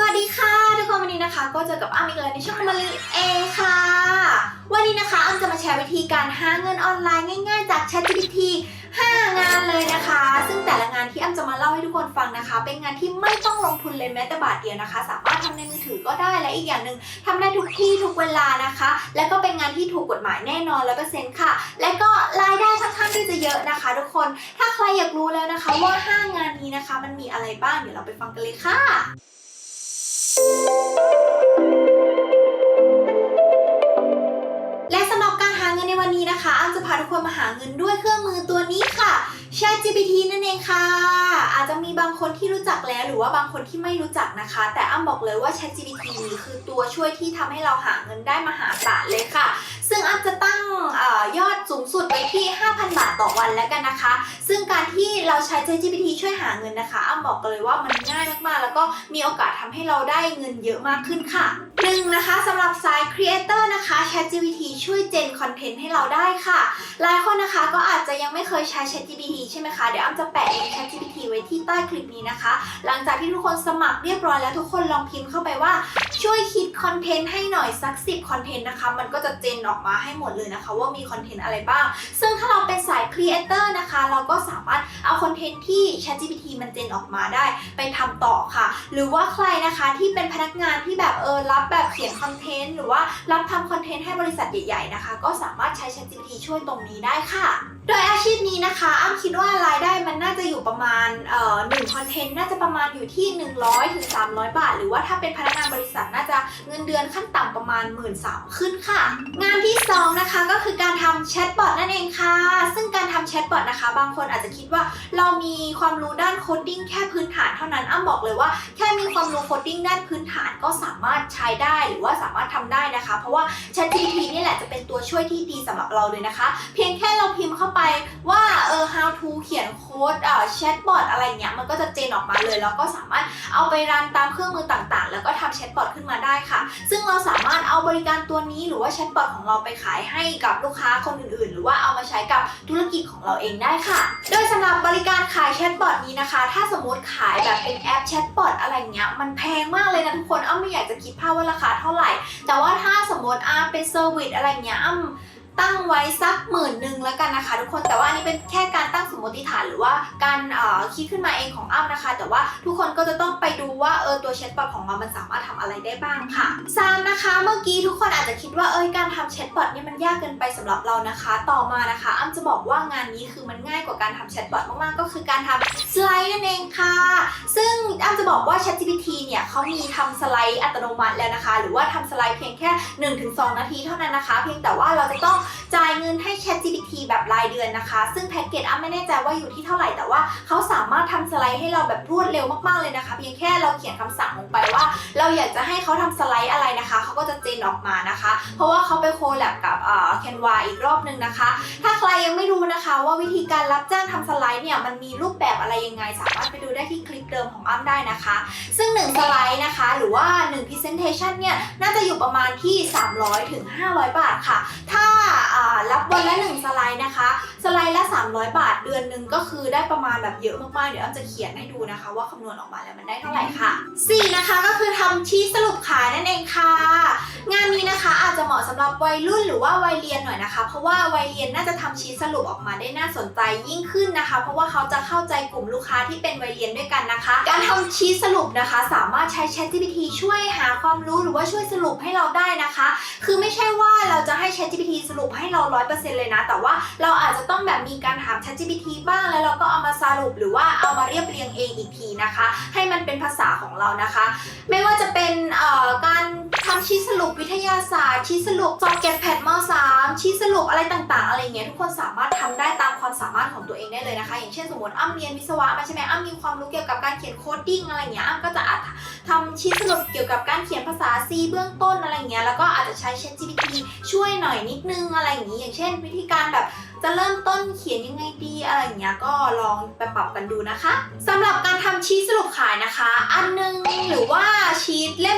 สวัสดีค่ะทุกคนวันนี้นะคะ ก็เจอกับอ้ำอีกแล้วในช่องมารีเอค่ะ วันนี้นะคะอ้ำจะมาแชร์วิธีการหาเงินออนไลน์ง่าย ๆ จาก ChatGPT 5 งานเลยนะคะ ซึ่งแต่ละงานที่อ้ำจะมาเล่าให้ทุกคนฟังนะคะ เป็นงานที่ไม่ต้องลงทุนเลยแม้แต่บาทเดียวนะคะ สามารถทำในมือถือก็ได้และอีกอย่างหนึ่งทำได้ทุกที่ทุกเวลานะคะ และก็เป็นงานที่ถูกกฎหมายแน่นอนร้อเปอร์เซ็นต์ค่ะ และก็รายได้ค่อนข้างที่จะเยอะนะคะ ทุกคนถ้าใครอยากรู้แล้วนะคะว่า 5 งานนี้นะคะ มันมีอะไรบ้างเดี๋ยวเราไปฟังกันเลยค่ะ และสำหรับการหาเงินในวันนี้นะคะอ้ำจะพาทุกคนมาหาเงินด้วยเครื่องมือตัวนี้ค่ะ ChatGPT นั่นเองค่ะ อาจจะมีบางคนที่รู้จักแล้วหรือว่าบางคนที่ไม่รู้จักนะคะ แต่อ้ำบอกเลยว่า ChatGPT นี้คือตัวช่วยที่ทำให้เราหาเงินได้มหาศาลเลยค่ะ ซึ่งอ้ำจะตั้งอยอดสูงสุดไว้ที่ 5,000 บาทต่อวันแล้วกันนะคะซึ่งการที่เราใช้ ChatGPT ช่วยหาเงินนะคะอ้ำบอกเลยว่ามันง่ายมากๆ แล้วก็มีโอกาสทำให้เราได้เงินเยอะมากขึ้นค่ะหนึ่งนะคะสำหรับสาย Creator นะคะ ChatGPT ช่วยเจนคอนเทนต์ให้เราได้ค่ะหลายคนนะคะก็อาจจะยังไม่เคยใช้ ChatGPT ใช่ไหมคะเดี๋ยวอ้ำจะแปะลิงก์ ChatGPT ไว้ที่ใต้คลิปนี้นะคะ หลังจากที่ทุกคนสมัครเรียบร้อยแล้วทุกคนลองพิมพ์เข้าไปว่าช่วยคิดคอนเทนต์ให้หน่อยสัก10คอนเทนต์นะคะ มันก็จะเจนออกมาให้หมดเลยนะคะ ว่ามีคอนเทนต์อะไรบ้าง ซึ่งถ้าเราเป็นสายครีเอเตอร์นะคะ เราก็สามารถเอาคอนเทนต์ที่ ChatGPT มันเจนออกมาได้ ไปทำต่อค่ะ หรือว่าใครนะคะที่เป็นพนักงานที่แบบเออรับแบบเขียนคอนเทนต์หรือว่ารับทำคอนเทนต์ให้บริษัทใหญ่ๆนะคะ ก็สามารถใช้ ChatGPT ช่วยตรงนี้ได้ค่ะ โดยอาชีพนี้นะคะอ้ำคิดว่ารายได้มันน่าจะอยู่ประมาณเอ่อหนึ่งคอนเทนต์น่าจะประมาณอยู่ที่ 100ถึง300บาท หรือว่าถ้าเป็นพนักงานบริษัทน่าจะเงินเดือนขั้นต่ำประมาณ 1 3ื่นขึ้นค่ะ งานที่ 2 นะคะก็คือการทำแชท แชทบอทนะคะ บางคนอาจจะคิดว่าเรามีความรู้ด้านโคดดิ้งแค่พื้นฐานเท่านั้นอ้ำบอกเลยว่าแค่มีความรู้โคดดิ้งด้านพื้นฐานก็สามารถใช้ได้หรือว่าสามารถทำได้นะคะ เพราะว่า ChatGPT นี่แหละจะเป็นตัวช่วยที่ดีสำหรับเราเลยนะคะ เพียงแค่เราพิมพ์เข้าไปว่าเออ how to เขียนโค้ดเอ่อแชทบอทอะไรเงี้ยมันก็จะเจนออกมาเลย แล้วก็สามารถเอาไปรันตามเครื่องมือต่างๆ แล้วก็ทำแชทบอทขึ้นมาได้ค่ะ ซึ่งเราสามารถเอาบริการตัวนี้หรือว่าแชทบอทของเราไปขายให้กับลูกค้าคนอื่นๆ หรือว่าเอามาใช้กับธุรกิจของเราเองได้ค่ะ โดยสำหรับบริการขายแชทบอทนี้นะคะ ถ้าสมมติขายแบบเป็นแอปแชทบอทอะไรเงี้ยมันแพงมากเลยนะทุกคนอ้ำไม่อยากจะคิดภาพว่าราคาเท่าไหร่ แต่ว่าถ้าสมมติอ่าเป็นเซอร์วิสอะไรเงี้ยอ้ำ ตั้งไว้สักหมื่นหนึ่งแล้วกันนะคะ ทุกคนแต่ว่าอันนี้เป็นแค่การตั้งสมมติฐานหรือว่าการเอ่อคิดขึ้นมาเองของอ้ำนะคะ แต่ว่าทุกคนก็จะต้องไปดูว่าเออตัวแชทบอทของเรามันสามารถทำอะไรได้บ้างค่ะสามนะคะเมื่อกี้ทุกคนอาจจะคิดว่าเอ้ยการทำแชทบอทเนี่ยมันยากเกินไปสำหรับเรานะคะ ต่อมานะคะ อ้ำจะบอกว่างานนี้คือมันง่ายกว่าการทำแชทบอทมากๆก็คือการทำสไลด์นั่นเองค่ะ ซึ่งอ้ำจะบอกว่า ChatGPT เนี่ยเขามีทำสไลด์อัตโนมัติแล้วนะคะ หรือว่าทำสไลด์เพียงแค่ 1-2 นาทีเท่านั้นนะคะ เพียงแต่ว่าเราจะต้องจ่ายเงินให้ ChatGPT แบบรายเดือนนะคะ ซึ่งแพ็กเกจอ้ำไม่แน่ใจว่าอยู่ที่เท่าไหร่แต่ว่าเขาสามารถทำสไลด์ให้เราแบบรวดเร็วมากๆเลยนะคะ เพียงแค่เราเขียนคำสั่งลงไปว่า เราอยากจะให้เขาทำสไลด์อะไรนะคะเขาก็จะเจนออกมานะคะ เพราะว่าเขาไปโคแลบกับเอ่อ Canva อีกรอบนึงนะคะ ถ้าใครยังไม่รู้นะคะ ว่าวิธีการรับจ้างทำสไลด์เนี่ยมันมีรูปแบบอะไรยังไง สามารถไปดูได้ที่คลิปเดิมของอ้ำได้นะคะ ซึ่ง 1 สไลด์นะคะ หรือว่า 1 presentation เนี่ยน่าจะอยู่ประมาณที่ 300ถึง500 บาทค่ะ ถ้า รับวันละ 1 สไลด์นะคะ สไลด์ละ 300 บาท เดือนหนึ่งก็คือได้ประมาณแบบเยอะมากๆ เดี๋ยวอ้ำจะเขียนให้ดูนะคะ ว่าคำนวณออกมาแล้วมันได้เท่าไหร่ค่ะ 4 นะคะก็คือทำชี้สรุปขายนั่นเองค่ะ งานนี้นะคะอาจจะเหมาะสำหรับวัยรุ่นหรือว่าวัยเรียนหน่อยนะคะ เพราะว่าวัยเรียนน่าจะทำชีทสรุปออกมาได้น่าสนใจยิ่งขึ้นนะคะ เพราะว่าเขาจะเข้าใจกลุ่มลูกค้าที่เป็นวัยเรียนด้วยกันนะคะ การทำชีทสรุปนะคะ สามารถใช้ ChatGPT ช่วยหาความรู้หรือว่าช่วยสรุปให้เราได้นะคะ คือไม่ใช่ว่าเราจะให้ ChatGPT สรุปให้เรา 100%เลยนะ แต่ว่าเราอาจจะต้องแบบมีการถาม ChatGPT บ้างแล้วเราก็เอามาสรุปหรือว่าเอามาเรียบเรียงเองอีกทีนะคะ ให้มันเป็นภาษาของเรานะคะ ไม่ว่าจะเป็นเอ่อการทำชี้สรุปวิทยาศาสตร์ชี้สรุปสอบเก็ตแพดม .3 ชี้สรุปอะไรต่างๆ อะไรเงี้ยทุกคนสามารถทำได้ตามความสามารถของตัวเองได้เลยนะคะ อย่างเช่นสมมติอ้ำเรียนวิศวะมาใช่ไหมอ้ำมีความรู้เกี่ยวกับการเขียนโคดดิ้งอะไรเงี้ยอ้ำก็จะอาจทำชี้สรุปเกี่ยวกับการเขียนภาษา C เบื้องต้นอะไรเงี้ยแล้วก็อาจจะใช้ ChatGPT ช่วยหน่อยนิดนึงอะไรอย่างงี้อย่างเช่น วิธีการแบบจะเริ่มต้นเขียนยังไงดีอะไรอย่างเงี้ยก็ลองไปปรับกันดูนะคะสำหรับการทำชีทสรุปขายนะคะ อันหนึงหรือว่าชีทเล่ม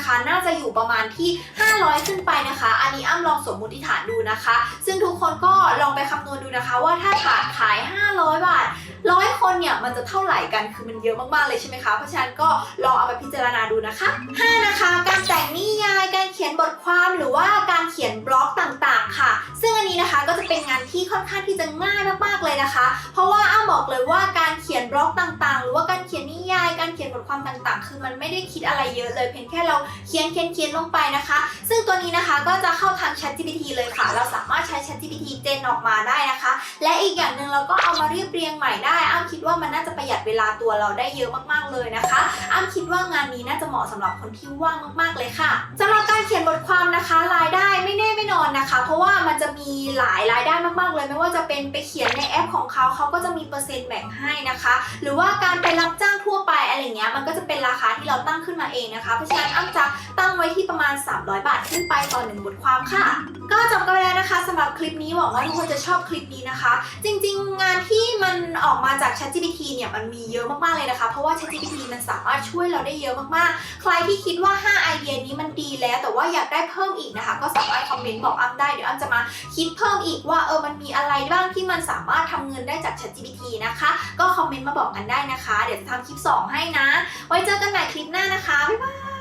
นึงเนี่ยนะคะ น่าจะอยู่ประมาณที่ 500 ขึ้นไปนะคะ อันนี้อ้ำลองสมมุติฐานดูนะคะ ซึ่งทุกคนก็ลองไปคำนวณดูนะคะ ว่าถ้าถาดขาย 500 บาทร้อยคนเนี่ยมันจะเท่าไหร่กันคือมันเยอะมากๆเลยใช่ไหมคะเพราะฉะนั้นก็ลองเอาไปพิจารณาดูนะคะ 5 นะคะ การแต่งนิยายการเขียนบทความหรือว่าการเขียนบล็อกต่างๆ ค่ะ ซึ่งอันนี้นะคะก็จะเป็นงานที่ค่อนข้างที่จะง่ายมากๆเลยนะคะ เพราะว่าอ้าบอกเลยว่าการเขียนบล็อกต่างๆ หรือว่าการเขียนนิยายการเขียนบทความต่างๆ คือมันไม่ได้คิดอะไรเยอะเลย เพียงแค่เราเขียนเขียนเขียนลงไปนะคะ ซึ่งตัวนี้นะคะก็จะเข้าทาง ChatGPT เลยค่ะ เราสามารถใช้ ChatGPT เจนออกมาได้นะคะ และอีกอย่างหนึ่งเราก็เอามาเรียบเรียงใหม่ได้ อ้ำคิดว่ามันน่าจะประหยัดเวลาตัวเราได้เยอะมากๆเลยนะคะ อ้ำคิดว่างานนี้น่าจะเหมาะสำหรับคนที่ว่างมากๆเลยค่ะสำหรับการเขียนบทความนะคะรายได้ไม่แน่ไม่นอนนะคะ เพราะว่ามันจะมีหลายรายได้มากๆเลย ไม่ว่าจะเป็นไปเขียนในแอปของเขาเขาก็จะมีเปอร์เซ็นต์แบ่งให้นะคะ หรือว่าการไปรับจ้างทั่วไปอะไรเงี้ยมันก็จะเป็นราคาที่เราตั้งขึ้นมาเองนะคะ เพราะฉะนั้นอ้ำจะตั้งไว้ที่ประมาณ 300 บาทขึ้นไปต่อหนึ่งบทความค่ะ ก็จบกันไปแล้วนะคะสำหรับคลิปนี้หวังว่าทุกคนจะชอบคลิปนี้นะคะ จริง ๆ งานที่มันออกมาจาก ChatGPT เนี่ยมันมีเยอะมากๆเลยนะคะ เพราะว่า ChatGPT มันสามารถช่วยเราได้เยอะมากๆ ใครที่คิดว่า 5 ไอเดียนี้มันดีแล้ว แต่ว่าอยากได้เพิ่มอีกนะคะ ก็สามารถคอมเมนต์บอกอ้ำได้เดี๋ยวอ้ำจะมาคิดเพิ่มอีกว่าเออมันมีอะไรบ้างที่มันสามารถทำเงินได้จาก ChatGPT นะคะ ก็คอมเมนต์มาบอกกันได้นะคะ เดี๋ยวจะทำคลิป 2 ให้นะไว้เจอกันใหม่คลิปหน้านะคะ บ๊ายบาย